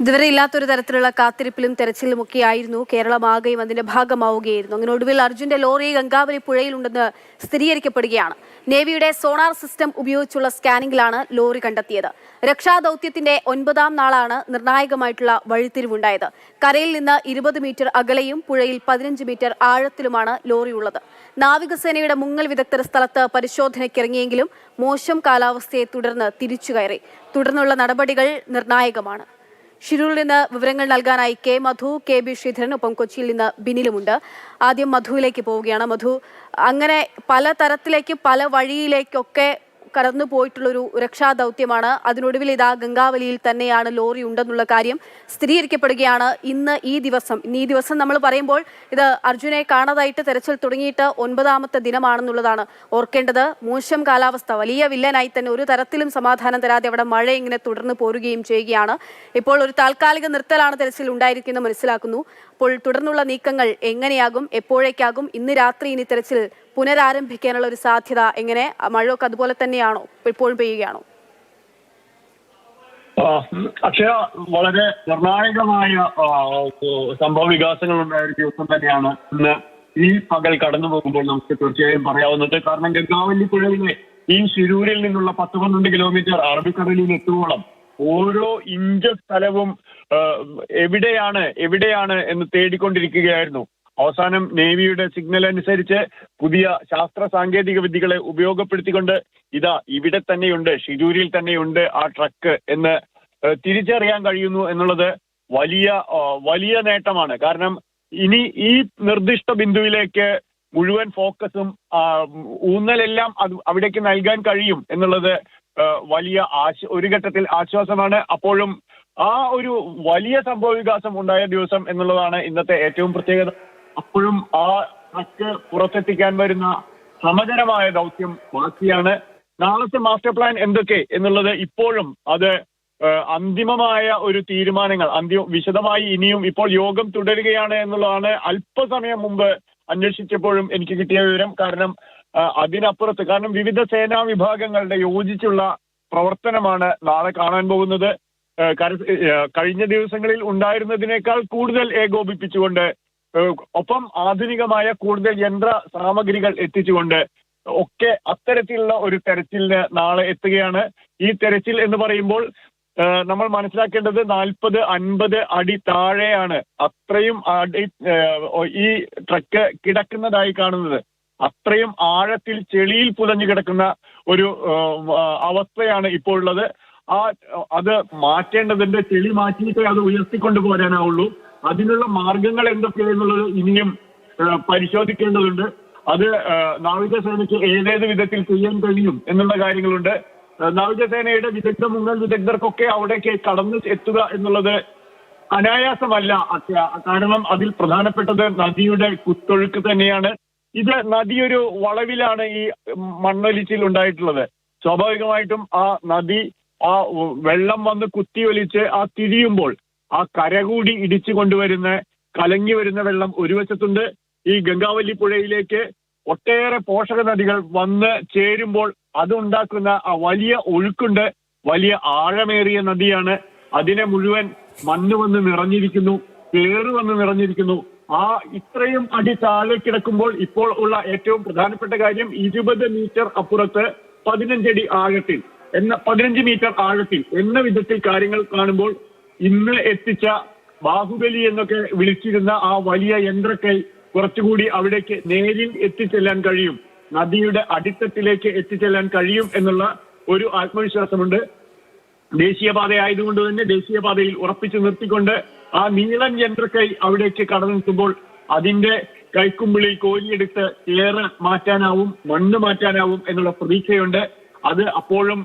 ഇതുവരെ ഇല്ലാത്തൊരു തരത്തിലുള്ള കാത്തിരിപ്പിലും ഒക്കെയായിരുന്നു കേരളമാകുകയും അതിന്റെ ഭാഗമാവുകയായിരുന്നു. അങ്ങനെ ഒടുവിൽ അർജുന്റെ ലോറി ഗംഗാവലി പുഴയിലുണ്ടെന്ന് സ്ഥിരീകരിക്കപ്പെടുകയാണ്. നേവിയുടെ സോണാർ സിസ്റ്റം ഉപയോഗിച്ചുള്ള സ്കാനിംഗിലാണ് ലോറി കണ്ടെത്തിയത്. രക്ഷാദൌത്യത്തിന്റെ ഒൻപതാം നാളാണ് നിർണായകമായിട്ടുള്ള വഴിത്തിരിവുണ്ടായത്. കരയിൽ നിന്ന് ഇരുപത് മീറ്റർ അകലെയും പുഴയിൽ പതിനഞ്ച് മീറ്റർ ആഴത്തിലുമാണ് ലോറി ഉള്ളത് നാവികസേനയുടെ മുങ്ങൽ വിദഗ്ധർ സ്ഥലത്ത് പരിശോധനയ്ക്കിറങ്ങിയെങ്കിലും മോശം കാലാവസ്ഥയെ തുടർന്ന് തിരിച്ചു കയറി. തുടർന്നുള്ള നടപടികൾ നിർണായകമാണ്. ഷിരൂരിൽ നിന്ന് വിവരങ്ങൾ നൽകാനായി K Madhu K B Sreedharan ഒപ്പം കൊച്ചിയിൽ നിന്ന് ബിനിലുമുണ്ട്. ആദ്യം മധുവിലേക്ക് പോവുകയാണ്. മധു അങ്ങനെ പല തരത്തിലേക്ക് പല വഴിയിലേക്കൊക്കെ കടന്നു പോയിട്ടുള്ളൊരു രക്ഷാദൗത്യമാണ്. അതിനൊടുവിൽ ഇതാ ഗംഗാവലിയിൽ തന്നെയാണ് ലോറി ഉണ്ടെന്നുള്ള കാര്യം സ്ഥിരീകരിക്കപ്പെടുകയാണ് ഇന്ന് ഈ ദിവസം. ഇന്ന് ഈ ദിവസം നമ്മൾ പറയുമ്പോൾ ഇത് അർജുനെ കാണാതായിട്ട് തെരച്ചിൽ തുടങ്ങിയിട്ട് ഒൻപതാമത്തെ ദിനമാണെന്നുള്ളതാണ് ഓർക്കേണ്ടത്. മോശം കാലാവസ്ഥ വലിയ വില്ലനായി തന്നെ ഒരു തരത്തിലും സമാധാനം തരാതെ അവിടെ മഴ ഇങ്ങനെ തുടർന്ന് പോരുകയും ചെയ്യുകയാണ്. ഇപ്പോൾ ഒരു താൽക്കാലിക നിർത്തലാണ് തെരച്ചിൽ ഉണ്ടായിരിക്കുന്നത് മനസ്സിലാക്കുന്നു. അപ്പോൾ തുടർന്നുള്ള നീക്കങ്ങൾ എങ്ങനെയാകും എപ്പോഴേക്കാകും ഇന്ന് രാത്രി ഇനി തെരച്ചിൽ പുനരാരംഭിക്കാനുള്ള ഒരു സാധ്യത എങ്ങനെ മഴയൊക്കെ അതുപോലെ തന്നെയാണോ ഇപ്പോഴും പെയ്യുകയാണോ? അക്ഷയ വളരെ നിർണായകമായ സംഭവ വികാസങ്ങൾ ഉണ്ടായ ഒരു ദിവസം തന്നെയാണ് ഇന്ന് ഈ പകൽ കടന്നു പോകുമ്പോൾ നമുക്ക് തീർച്ചയായും പറയാവുന്നത്. കാരണം ഗംഗാവല്ലി പുഴയിലെ ഈ ശിരൂരിൽ നിന്നുള്ള പത്ത് പന്ത്രണ്ട് കിലോമീറ്റർ അറബിക്കടലിൽ എത്തുവോളം ഓരോ ഇഞ്ച് സ്ഥലവും എവിടെയാണ് എവിടെയാണ് എന്ന് തേടിക്കൊണ്ടിരിക്കുകയായിരുന്നു. അവസാനം നേവിയുടെ സിഗ്നൽ അനുസരിച്ച് പുതിയ ശാസ്ത്ര സാങ്കേതിക വിദ്യകളെ ഉപയോഗപ്പെടുത്തിക്കൊണ്ട് ഇതാ ഇവിടെ തന്നെയുണ്ട് ഷിരൂരിൽ തന്നെയുണ്ട് ആ ട്രക്ക് എന്ന് തിരിച്ചറിയാൻ കഴിയുന്നു എന്നുള്ളത് വലിയ വലിയ നേട്ടമാണ്. കാരണം ഇനി ഈ നിർദ്ദിഷ്ട ബിന്ദുവിലേക്ക് മുഴുവൻ ഫോക്കസും ഊന്നലെല്ലാം അത് അവിടേക്ക് നൽകാൻ കഴിയും എന്നുള്ളത് വലിയ ആശ ഒരു ഘട്ടത്തിൽ ആശ്വാസമാണ്. അപ്പോഴും ആ ഒരു വലിയ സംഭവ വികാസം ഉണ്ടായ ദിവസം എന്നുള്ളതാണ് ഇന്നത്തെ ഏറ്റവും പ്രത്യേകത. അപ്പോഴും ആ ട്രക്ക് പുറത്തെത്തിക്കാൻ വരുന്ന സമകരമായ ദൗത്യം ബാക്കിയാണ്. നാളത്തെ മാസ്റ്റർ പ്ലാൻ എന്തൊക്കെ എന്നുള്ളത് ഇപ്പോഴും അത് അന്തിമമായ ഒരു തീരുമാനങ്ങൾ അന്തിമ വിശദമായി ഇനിയും ഇപ്പോൾ യോഗം തുടരുകയാണ് എന്നുള്ളതാണ് അല്പസമയം മുമ്പ് അന്വേഷിച്ചപ്പോഴും എനിക്ക് കിട്ടിയ വിവരം. കാരണം അതിനപ്പുറത്ത് കാരണം വിവിധ സേനാ വിഭാഗങ്ങളുടെ യോജിച്ചുള്ള പ്രവർത്തനമാണ് നാളെ കാണാൻ പോകുന്നത്. കഴിഞ്ഞ ദിവസങ്ങളിൽ ഉണ്ടായിരുന്നതിനേക്കാൾ കൂടുതൽ ഏകോപിപ്പിച്ചുകൊണ്ട് ഒപ്പം ആധുനികമായ കൂടുതൽ യന്ത്ര സാമഗ്രികൾ എത്തിച്ചുകൊണ്ട് ഒക്കെ അത്തരത്തിലുള്ള ഒരു തെരച്ചിലിന് നാളെ എത്തുകയാണ്. ഈ തെരച്ചിൽ എന്ന് പറയുമ്പോൾ നമ്മൾ മനസ്സിലാക്കേണ്ടത് നാൽപ്പത് അൻപത് അടി താഴെയാണ്. അത്രയും അടി ഈ ട്രക്ക് കിടക്കുന്നതായി കാണുന്നത്. അത്രയും ആഴത്തിൽ ചെളിയിൽ പുതഞ്ഞു കിടക്കുന്ന ഒരു അവസ്ഥയാണ് ഇപ്പോൾ ഉള്ളത് ആ അത് മാറ്റേണ്ടതിന്റെ ചെളി മാറ്റിയിട്ടേ അത് ഉയർത്തിക്കൊണ്ടു പോരാനാവുള്ളൂ. അതിനുള്ള മാർഗങ്ങൾ എന്തൊക്കെയെന്നുള്ളത് ഇനിയും പരിശോധിക്കേണ്ടതുണ്ട്. അത് നാവികസേനയ്ക്ക് ഏതേത് വിധത്തിൽ ചെയ്യാൻ കഴിയും എന്നുള്ള കാര്യങ്ങളുണ്ട്. നാവികസേനയുടെ വിദഗ്ധ മുങ്ങൽ വിദഗ്ധർക്കൊക്കെ അവിടേക്ക് കടന്നു എത്തുക എന്നുള്ളത് അനായാസമല്ല. കാരണം അതിൽ പ്രധാനപ്പെട്ടത് നദിയുടെ കുത്തൊഴുക്ക് തന്നെയാണ്. ഇത് നദിയൊരു വളവിലാണ് ഈ മണ്ണൊലിച്ചിൽ ഉണ്ടായിട്ടുള്ളത് സ്വാഭാവികമായിട്ടും ആ നദി ആ വെള്ളം വന്ന് കുത്തിയൊലിച്ച് ആ തിരിയുമ്പോൾ ആ കരകൂടി ഇടിച്ചു കൊണ്ടുവരുന്ന കലങ്ങി വരുന്ന വെള്ളം ഒരു വശത്തുണ്ട്. ഈ ഗംഗാവല്ലി പുഴയിലേക്ക് ഒട്ടേറെ പോഷക നദികൾ വന്ന് ചേരുമ്പോൾ അതുണ്ടാക്കുന്ന ആ വലിയ ഒഴുക്കുണ്ട്. വലിയ ആഴമേറിയ നദിയാണ്. അതിനെ മുഴുവൻ മണ്ണ് വന്ന് നിറഞ്ഞിരിക്കുന്നു പേറ് വന്ന് നിറഞ്ഞിരിക്കുന്നു. ആ ഇത്രയും അടി താഴെ കിടക്കുമ്പോൾ ഇപ്പോൾ ഉള്ള ഏറ്റവും പ്രധാനപ്പെട്ട കാര്യം ഇരുപത് മീറ്റർ അപ്പുറത്ത് പതിനഞ്ചടി ആഴത്തിൽ എന്ന പതിനഞ്ച് മീറ്റർ ആഴത്തിൽ എന്ന വിധത്തിൽ കാര്യങ്ങൾ കാണുമ്പോൾ ഇന്ന് എത്തിച്ച ബാഹുബലി എന്നൊക്കെ വിളിച്ചിരുന്ന ആ വലിയ യന്ത്രക്കൈ കുറച്ചുകൂടി അവിടേക്ക് നേരിൽ എത്തിച്ചെല്ലാൻ കഴിയും. നദിയുടെ അടിത്തട്ടിലേക്ക് എത്തിച്ചെല്ലാൻ കഴിയും എന്നുള്ള ഒരു ആത്മവിശ്വാസമുണ്ട്. ദേശീയപാത ആയതുകൊണ്ട് തന്നെ ദേശീയപാതയിൽ ഉറപ്പിച്ചു നിർത്തിക്കൊണ്ട് ആ നീളൻ യന്ത്രക്കൈ അവിടേക്ക് കടന്നു നിൽക്കുമ്പോൾ അതിന്റെ കൈക്കുമ്പിളിൽ കോരിയെടുത്ത് ഏറെ മാറ്റാനാവും മണ്ണ് മാറ്റാനാവും എന്നുള്ള പ്രതീക്ഷയുണ്ട്. അത് അപ്പോഴും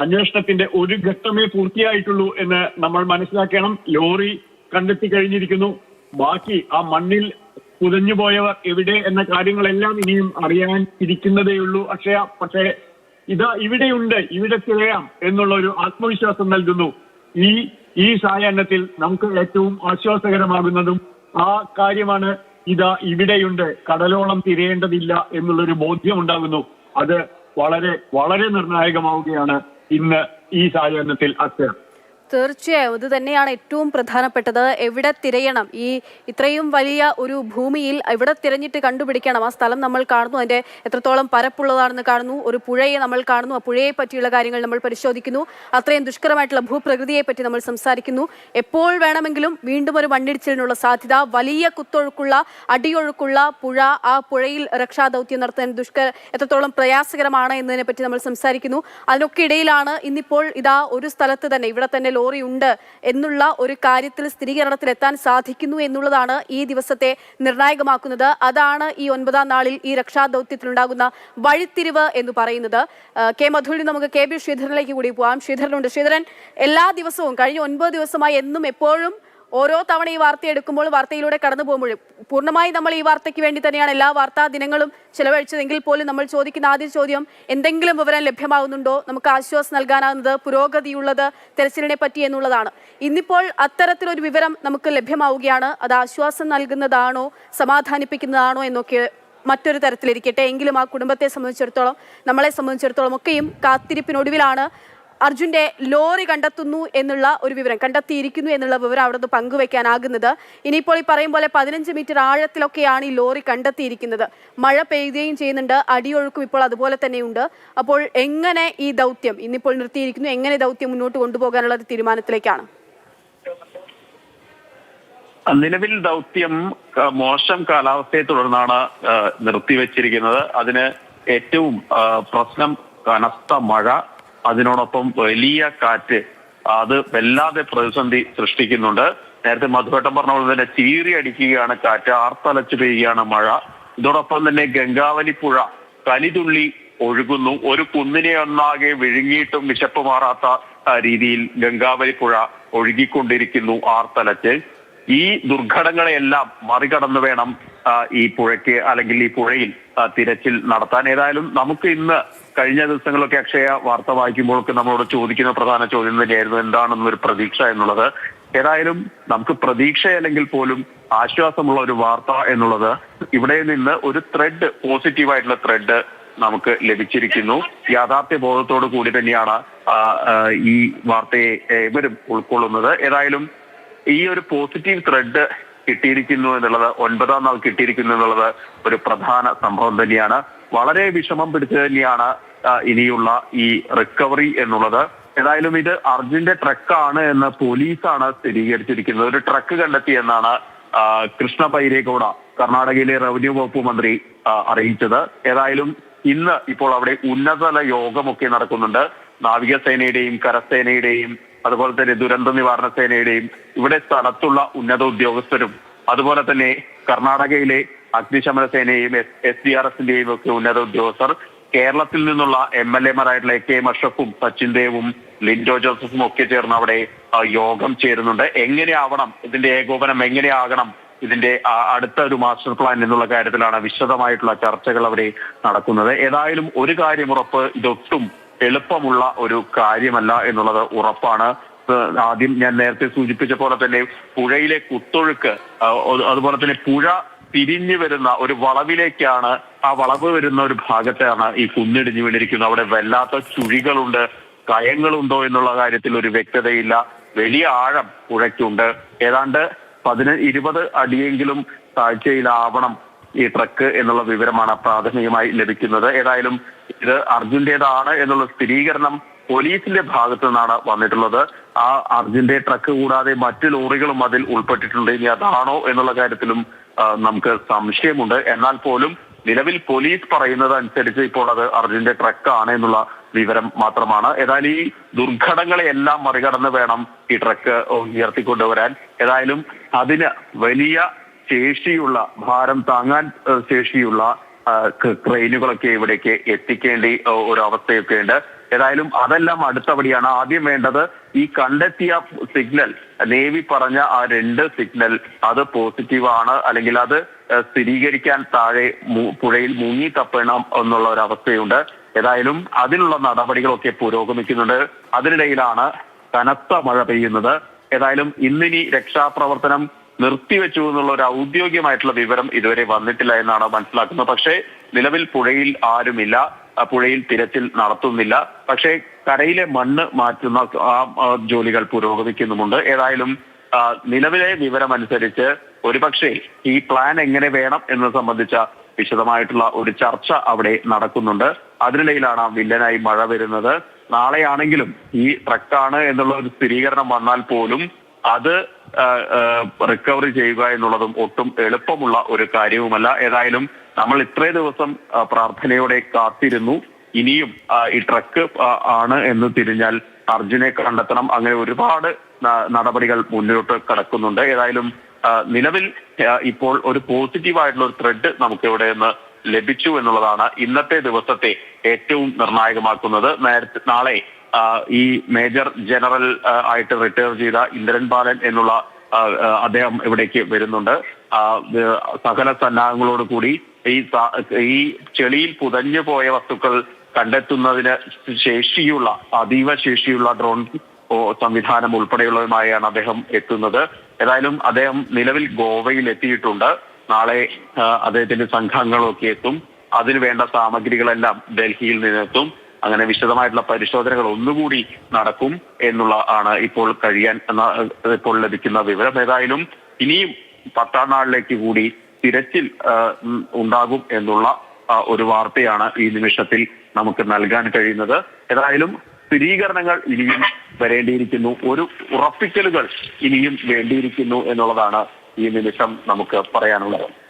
അന്വേഷണത്തിന്റെ ഒരു ഘട്ടമേ പൂർത്തിയായിട്ടുള്ളൂ എന്ന് നമ്മൾ മനസ്സിലാക്കണം. ലോറി കണ്ടെത്തി കഴിഞ്ഞിരിക്കുന്നു ബാക്കി ആ മണ്ണിൽ പുതഞ്ഞു പോയവർ എവിടെ എന്ന കാര്യങ്ങളെല്ലാം ഇനിയും അറിയാൻ ഇരിക്കുന്നതേയുള്ളൂ അക്ഷയ പക്ഷേ ഇതാ ഇവിടെയുണ്ട് ഇവിടെ തിരയാം എന്നുള്ള ഒരു ആത്മവിശ്വാസം നൽകുന്നു. ഈ ഈ സായാഹ്നത്തിൽ നമുക്ക് ഏറ്റവും ആശ്വാസകരമാകുന്നതും ആ കാര്യമാണ് ഇതാ ഇവിടെയുണ്ട്. കടലോളം തിരയേണ്ടതില്ല എന്നുള്ളൊരു ബോധ്യം ഉണ്ടാകുന്നു. അത് വളരെ വളരെ നിർണായകമാവുകയാണ്. ഇന്ന് ഈ സായാഹ്നത്തിൽ അക്ഷരം തീർച്ചയായും ഇത് തന്നെയാണ് ഏറ്റവും പ്രധാനപ്പെട്ടത്. എവിടെ തിരയണം? ഈ ഇത്രയും വലിയ ഒരു ഭൂമിയിൽ എവിടെ തിരഞ്ഞിട്ട് കണ്ടുപിടിക്കണം? ആ സ്ഥലം നമ്മൾ കാണുന്നു. അതിന്റെ എത്രത്തോളം പരപ്പുള്ളതാണെന്ന് കാണുന്നു. ഒരു പുഴയെ നമ്മൾ കാണുന്നു. ആ പുഴയെ പറ്റിയുള്ള കാര്യങ്ങൾ നമ്മൾ പരിശോധിക്കുന്നു. അത്രയും ദുഷ്കരമായിട്ടുള്ള ഭൂപ്രകൃതിയെ പറ്റി നമ്മൾ സംസാരിക്കുന്നു. എപ്പോൾ വേണമെങ്കിലും വീണ്ടും ഒരു മണ്ണിടിച്ചിലിനുള്ള സാധ്യത വലിയ കുത്തൊഴുക്കുള്ള അടിയൊഴുക്കുള്ള പുഴ ആ പുഴയിൽ രക്ഷാദൗത്യം നടത്താൻ ദുഷ്കര എത്രത്തോളം പ്രയാസകരമാണ് എന്നതിനെ പറ്റി നമ്മൾ സംസാരിക്കുന്നു. അതിനൊക്കെ ഇടയിലാണ് ഇന്നിപ്പോൾ ഇതാ ഒരു സ്ഥലത്ത് തന്നെ ഇവിടെ തന്നെ ലോറി ഉണ്ട് എന്നുള്ള ഒരു കാര്യത്തിൽ സ്ഥിരീകരണത്തിലെത്താൻ സാധിക്കുന്നു എന്നുള്ളതാണ് ഈ ദിവസത്തെ നിർണായകമാക്കുന്നത്. അതാണ് ഈ ഒൻപതാം നാളിൽ ഈ രക്ഷാദൗത്യത്തിലുണ്ടാകുന്ന വഴിത്തിരിവ് എന്ന് പറയുന്നത്. കെ മധുവിൽ നമുക്ക് കെ ബി ശ്രീധരനിലേക്ക് കൂടി പോവാം. ശ്രീധരനുണ്ട്. ശ്രീധരൻ എല്ലാ ദിവസവും കഴിഞ്ഞ ഒൻപത് ദിവസമായി എന്നും എപ്പോഴും ഓരോ തവണ ഈ വാർത്ത എടുക്കുമ്പോൾ വാർത്തയിലൂടെ കടന്നു പോകുമ്പോഴും പൂർണമായി നമ്മൾ ഈ വാർത്തയ്ക്ക് വേണ്ടി തന്നെയാണ് എല്ലാ വാർത്താ ദിനങ്ങളും ചിലവഴിച്ചതെങ്കിൽ പോലും നമ്മൾ ചോദിക്കുന്ന ആദ്യ ചോദ്യം എന്തെങ്കിലും വിവരം ലഭ്യമാകുന്നുണ്ടോ? നമുക്ക് ആശ്വാസം നൽകാനാകുന്നത് പുരോഗതിയുള്ളത് തെരച്ചിലിനെ പറ്റി എന്നുള്ളതാണ്. ഇന്നിപ്പോൾ അത്തരത്തിലൊരു വിവരം നമുക്ക് ലഭ്യമാവുകയാണ്. അത് ആശ്വാസം നൽകുന്നതാണോ? സമാധാനിപ്പിക്കുന്നതാണോ? എന്നൊക്കെ മറ്റൊരു തരത്തിലിരിക്കട്ടെ. എങ്കിലും ആ കുടുംബത്തെ സംബന്ധിച്ചിടത്തോളം നമ്മളെ സംബന്ധിച്ചിടത്തോളം ഒക്കെയും കാത്തിരിപ്പിനൊടുവിലാണ് അർജുന്റെ ലോറി കണ്ടെത്തുന്നു എന്നുള്ള ഒരു വിവരം കണ്ടെത്തിയിരിക്കുന്നു എന്നുള്ള വിവരം അവിടെ പങ്കുവെക്കാനാകുന്നത്. ഇനിയിപ്പോൾ ഈ പറയും പോലെ പതിനഞ്ച് മീറ്റർ ആഴത്തിലൊക്കെയാണ് ഈ ലോറി കണ്ടെത്തിയിരിക്കുന്നത്. മഴ പെയ്യുകയും ചെയ്യുന്നുണ്ട് അടിയൊഴുക്കും ഇപ്പോൾ അതുപോലെ തന്നെയുണ്ട്. അപ്പോൾ എങ്ങനെ ഈ ദൗത്യം ഇന്നിപ്പോൾ നിർത്തിയിരിക്കുന്നു എങ്ങനെ ദൗത്യം മുന്നോട്ട് കൊണ്ടുപോകാനുള്ള ഒരു തീരുമാനത്തിലേക്കാണ്? നിലവിൽ ദൗത്യം മോശം കാലാവസ്ഥയെ തുടർന്നാണ് നിർത്തിവെച്ചിരിക്കുന്നത്. അതിന് ഏറ്റവും പ്രശ്നം കനത്ത മഴ അതിനോടൊപ്പം വലിയ കാറ്റ് അത് വല്ലാതെ പ്രതിസന്ധി സൃഷ്ടിക്കുന്നുണ്ട്. നേരത്തെ മധുവട്ടം പറഞ്ഞ പോലെ തന്നെ ചീറി അടിക്കുകയാണ് കാറ്റ് ആർത്തലച്ചു പെയ്യുകയാണ് മഴ. ഇതോടൊപ്പം തന്നെ ഗംഗാവലി പുഴ കലിതുള്ളി ഒഴുകുന്നു. ഒരു കുന്നിനെ ഒന്നാകെ വിഴുങ്ങിയിട്ടും വിശപ്പ് മാറാത്ത രീതിയിൽ ഗംഗാവലി പുഴ ഒഴുകിക്കൊണ്ടിരിക്കുന്നു ആർത്തലച്ച്. ഈ ദുർഘടങ്ങളെയെല്ലാം മറികടന്നു വേണം ഈ പുഴയ്ക്ക് അല്ലെങ്കിൽ ഈ പുഴയിൽ തിരച്ചിൽ നടത്താൻ. ഏതായാലും നമുക്ക് ഇന്ന് കഴിഞ്ഞ ദിവസങ്ങളിലൊക്കെ അക്ഷയ വാർത്ത വായിക്കുമ്പോഴൊക്കെ നമ്മളോട് ചോദിക്കുന്ന പ്രധാന ചോദ്യം തന്നെയായിരുന്നു എന്താണെന്നൊരു പ്രതീക്ഷ എന്നുള്ളത്? ഏതായാലും നമുക്ക് പ്രതീക്ഷ അല്ലെങ്കിൽ പോലും ആശ്വാസമുള്ള ഒരു വാർത്ത എന്നുള്ളത് ഇവിടെ നിന്ന് ഒരു ത്രെഡ് പോസിറ്റീവായിട്ടുള്ള ത്രെഡ് നമുക്ക് ലഭിച്ചിരിക്കുന്നു. യാഥാർത്ഥ്യ ബോധത്തോടു കൂടി തന്നെയാണ് ഈ വാർത്തയെ ഇവരും ഉൾക്കൊള്ളുന്നത്. ഏതായാലും ഈ ഒരു പോസിറ്റീവ് ത്രെഡ് കിട്ടിയിരിക്കുന്നു എന്നുള്ളത് ഒൻപതാം നാൾ കിട്ടിയിരിക്കുന്നു എന്നുള്ളത് ഒരു പ്രധാന സംഭവം തന്നെയാണ്. വളരെ വിഷമം പിടിച്ചു തന്നെയാണ് ഇനിയുള്ള ഈ റിക്കവറി എന്നുള്ളത്. ഏതായാലും ഇത് അർജുന്റെ ട്രക്കാണ് എന്ന് പോലീസാണ് സ്ഥിരീകരിച്ചിരിക്കുന്നത്. ഒരു ട്രക്ക് കണ്ടെത്തി എന്നാണ് ആ, കൃഷ്ണ പൈരേഗൌഡ കർണാടകയിലെ റവന്യൂ വകുപ്പ് മന്ത്രി അറിയിച്ചത്. ഏതായാലും ഇന്ന് ഇപ്പോൾ അവിടെ ഉന്നതതല യോഗമൊക്കെ നടക്കുന്നുണ്ട്. നാവികസേനയുടെയും കരസേനയുടെയും അതുപോലെ തന്നെ ദുരന്ത നിവാരണ സേനയുടെയും ഇവിടെ സ്ഥലത്തുള്ള ഉന്നത ഉദ്യോഗസ്ഥരും അതുപോലെ തന്നെ കർണാടകയിലെ അഗ്നിശമന സേനയും എസ് ഡി ആർ എസിന്റെയും ഒക്കെ ഉന്നത ഉദ്യോഗസ്ഥർ കേരളത്തിൽ നിന്നുള്ള എം എൽ എമാരായിട്ടുള്ള എ കെ എം അഷ്റഫും സച്ചിൻ ദേവും ലിൻഡോ ജോസഫും ഒക്കെ ചേർന്ന് അവിടെ യോഗം ചേരുന്നുണ്ട്. എങ്ങനെയാവണം ഇതിന്റെ ഏകോപനം എങ്ങനെയാകണം ഇതിന്റെ അടുത്ത ഒരു മാസ്റ്റർ പ്ലാൻ എന്നുള്ള കാര്യത്തിലാണ് വിശദമായിട്ടുള്ള ചർച്ചകൾ അവിടെ നടക്കുന്നത്. ഏതായാലും ഒരു കാര്യം ഉറപ്പ് ഇതൊട്ടും എളുപ്പമുള്ള ഒരു കാര്യമല്ല എന്നുള്ളത് ഉറപ്പാണ്. ആദ്യം ഞാൻ നേരത്തെ സൂചിപ്പിച്ച പോലെ തന്നെ പുഴയിലെ കുത്തൊഴുക്ക് അതുപോലെ തന്നെ പുഴ തിരിഞ്ഞു വരുന്ന ഒരു വളവിലേക്കാണ് ആ വളവ് വരുന്ന ഒരു ഭാഗത്താണ് ഈ കുന്നിടിഞ്ഞു വീണിരിക്കുന്നത്. അവിടെ വല്ലാത്ത ചുഴികളുണ്ട് കയങ്ങളുണ്ടോ എന്നുള്ള കാര്യത്തിൽ ഒരു വ്യക്തതയില്ല. വലിയ ആഴം പുഴയ്ക്കുണ്ട്. ഏതാണ്ട് പതിന ഇരുപത് അടിയെങ്കിലും താഴ്ചയിലാവണം. ഈ ട്രക്ക് എന്നുള്ള വിവരമാണ് പ്രാഥമികമായി ലഭിക്കുന്നത്. ഏതായാലും ഇത് അർജുന്റേതാണ് എന്നുള്ള സ്ഥിരീകരണം പോലീസിന്റെ ഭാഗത്തു നിന്നാണ് വന്നിട്ടുള്ളത്. ആ അർജുന്റെ ട്രക്ക് കൂടാതെ മറ്റു ലോറികളും അതിൽ ഉൾപ്പെട്ടിട്ടുണ്ട്. ഇനി അതാണോ എന്നുള്ള കാര്യത്തിലും നമുക്ക് സംശയമുണ്ട്. എന്നാൽ പോലും നിലവിൽ പോലീസ് പറയുന്നത് അനുസരിച്ച് ഇപ്പോൾ അത് അർജുന്റെ ട്രക്കാണ് എന്നുള്ള വിവരം മാത്രമാണ്. ഏതായാലും ഈ ദുർഘടങ്ങളെയെല്ലാം മറികടന്ന് വേണം ഈ ട്രക്ക് ഉയർത്തിക്കൊണ്ടുവരാൻ. ഏതായാലും അതിന് വലിയ ശേഷിയുള്ള ഭാരം താങ്ങാൻ ശേഷിയുള്ള ക്രെയിനുകളൊക്കെ ഇവിടേക്ക് എത്തിക്കേണ്ടി ഒരു അവസ്ഥയൊക്കെ ഉണ്ട്. ഏതായാലും അതെല്ലാം അടുത്തപടിയാണ്. ആദ്യം വേണ്ടത് ഈ കണ്ടെത്തിയ സിഗ്നൽ നേവി പറഞ്ഞ ആ രണ്ട് സിഗ്നൽ അത് പോസിറ്റീവ് ആണ് അല്ലെങ്കിൽ അത് സ്ഥിരീകരിക്കാൻ താഴെ പുഴയിൽ മുങ്ങി തപ്പണം എന്നുള്ള ഒരു അവസ്ഥയുണ്ട് ഏതായാലും അതിനുള്ള നടപടികളൊക്കെ പുരോഗമിക്കുന്നുണ്ട്. അതിനിടയിലാണ് കനത്ത മഴ പെയ്യുന്നത്. ഏതായാലും ഇന്നിനി രക്ഷാപ്രവർത്തനം നിർത്തിവെച്ചു എന്നുള്ള ഒരു ഔദ്യോഗികമായിട്ടുള്ള വിവരം ഇതുവരെ വന്നിട്ടില്ല എന്നാണ് മനസ്സിലാക്കുന്നത്. പക്ഷേ നിലവിൽ പുഴയിൽ ആരുമില്ല. പുഴയിൽ തിരച്ചിൽ നടത്തുന്നില്ല. പക്ഷേ കരയിലെ മണ്ണ് മാറ്റുന്ന ആ ജോലികൾ പുരോഗമിക്കുന്നുമുണ്ട്. ഏതായാലും നിലവിലെ വിവരമനുസരിച്ച് ഒരുപക്ഷെ ഈ പ്ലാൻ എങ്ങനെ വേണം എന്ന് സംബന്ധിച്ച വിശദമായിട്ടുള്ള ഒരു ചർച്ച അവിടെ നടക്കുന്നുണ്ട്. അതിനിടയിലാണ് വില്ലനായി മഴ വരുന്നത്. നാളെയാണെങ്കിലും ഈ ട്രക്കാണ് എന്നുള്ള ഒരു സ്ഥിരീകരണം വന്നാൽ പോലും അത് റിക്കവറി ചെയ്യുക എന്നുള്ളതും ഒട്ടും എളുപ്പമുള്ള ഒരു കാര്യവുമല്ല. ഏതായാലും നമ്മൾ ഇത്രയും ദിവസം പ്രാർത്ഥനയോടെ കാത്തിരുന്നു. ഇനിയും ഈ ട്രക്ക് ആണ് എന്ന് തിരിഞ്ഞാൽ അർജുനെ കണ്ടെത്തണം. അങ്ങനെ ഒരുപാട് നടപടികൾ മുന്നോട്ട് കടക്കുന്നുണ്ട്. ഏതായാലും നിലവിൽ ഇപ്പോൾ ഒരു പോസിറ്റീവായിട്ടുള്ള ഒരു ത്രെഡ് നമുക്ക് ഇവിടെ നിന്ന് ലഭിച്ചു എന്നുള്ളതാണ് ഇന്നത്തെ ദിവസത്തെ ഏറ്റവും നിർണായകമാക്കുന്നത്. നേരത്തെ നാളെ ഈ മേജർ ജനറൽ ആയിട്ട് റിട്ടയർ ചെയ്ത ഇന്ദ്രൻ ബാലൻ എന്നുള്ള അദ്ദേഹം ഇവിടേക്ക് വരുന്നുണ്ട്. സകല സന്നാഹങ്ങളോട് കൂടി ഈ ഈ ചെളിയിൽ പുതഞ്ഞു പോയ വസ്തുക്കൾ കണ്ടെത്തുന്നതിന് ശേഷിയുള്ള അതീവ ശേഷിയുള്ള ഡ്രോൺ സംവിധാനം ഉൾപ്പെടെയുള്ളതുമായാണ് അദ്ദേഹം എത്തുന്നത്. ഏതായാലും അദ്ദേഹം നിലവിൽ ഗോവയിൽ എത്തിയിട്ടുണ്ട് നാളെ അദ്ദേഹത്തിന്റെ സംഘങ്ങളൊക്കെ എത്തും. അതിനുവേണ്ട സാമഗ്രികളെല്ലാം ഡൽഹിയിൽ നിന്നെത്തും. അങ്ങനെ വിശദമായിട്ടുള്ള പരിശോധനകൾ ഒന്നുകൂടി നടക്കും എന്നുള്ള ആണ് ഇപ്പോൾ കഴിയാൻ ഇപ്പോൾ ലഭിക്കുന്ന വിവരം. ഏതായാലും ഇനിയും പത്താം നാളിലേക്ക് കൂടി തിരച്ചിൽ ഉണ്ടാകും എന്നുള്ള ഒരു വാർത്തയാണ് ഈ നിമിഷത്തിൽ നമുക്ക് നൽകാൻ കഴിയുന്നത്. ഏതായാലും സ്ഥിരീകരണങ്ങൾ ഇനിയും വരേണ്ടിയിരിക്കുന്നു. ഒരു ഉറപ്പിക്കലുകൾ ഇനിയും വേണ്ടിയിരിക്കുന്നു എന്നുള്ളതാണ് ഈ നിമിഷം നമുക്ക് പറയാനുള്ളത്.